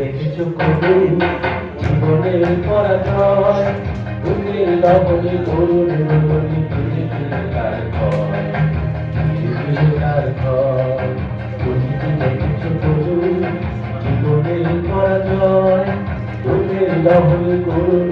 দেখেছ কবি? জীবনের পরাজয়, বুকের লবণে গরুর লবণে ফিরে ফিরে তার ফিরে ফিরে তার কি দেখেছ কবি? জীবনের পরাজয়, বুকের লবণে করুণ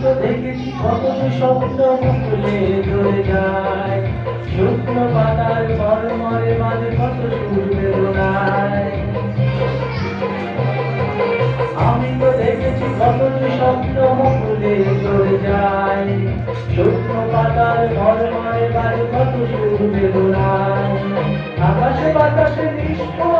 দেখেছি কত স্বপ্ন মুখলে ধরে যায়। শুকনো পাতার মরমরে মাঝে কত সুর বেদনায়। আমি তো দেখেছি কত স্বপ্ন মুখলে ধরে যায়। শুকনো পাতার মরমরে মাঝে কত সুর বেদনায়। আকাশে বাতাসে নিষ্ফল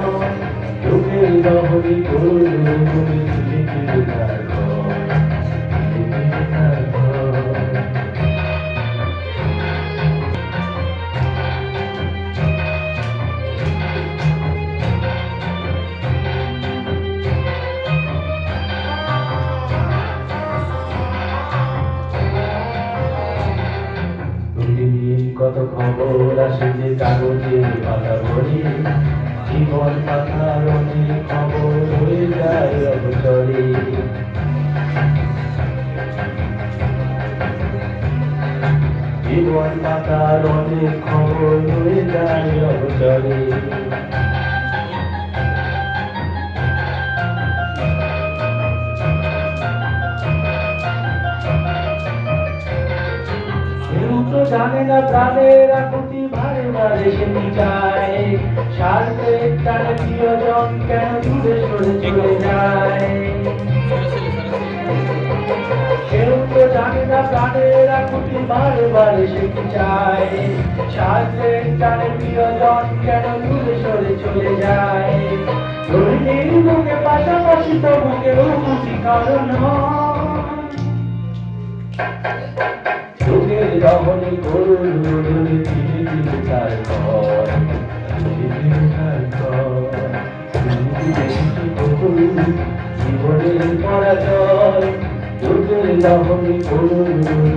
কত খবর আসে যে কাগজে পাতা ভরি? জীবন পাতার অনেক খবর হয়ে যায় অবসরে জীবন পাতার অনেক খবর হয়ে যায় অবসরে তো জানে না প্রাণের আকুতি বারে বারে সে চায় স্বার্থের টানে প্রিয়জন কেন দূরে সরে চলে যায়? কেউ তো জানে না প্রাণের আকুতি বারে বারে সে চায়? স্বার্থের টানে প্রিয়জন কেন দূরে সরে চলে যায়? ধরিনীর বুকে পাশাপাশি তবু কেউ খুশি কারণ হয় চোখের দহনে ধীরে ধীরে তার ঘর জীবনের পরাজয় দুর্গের দহনে করুণ।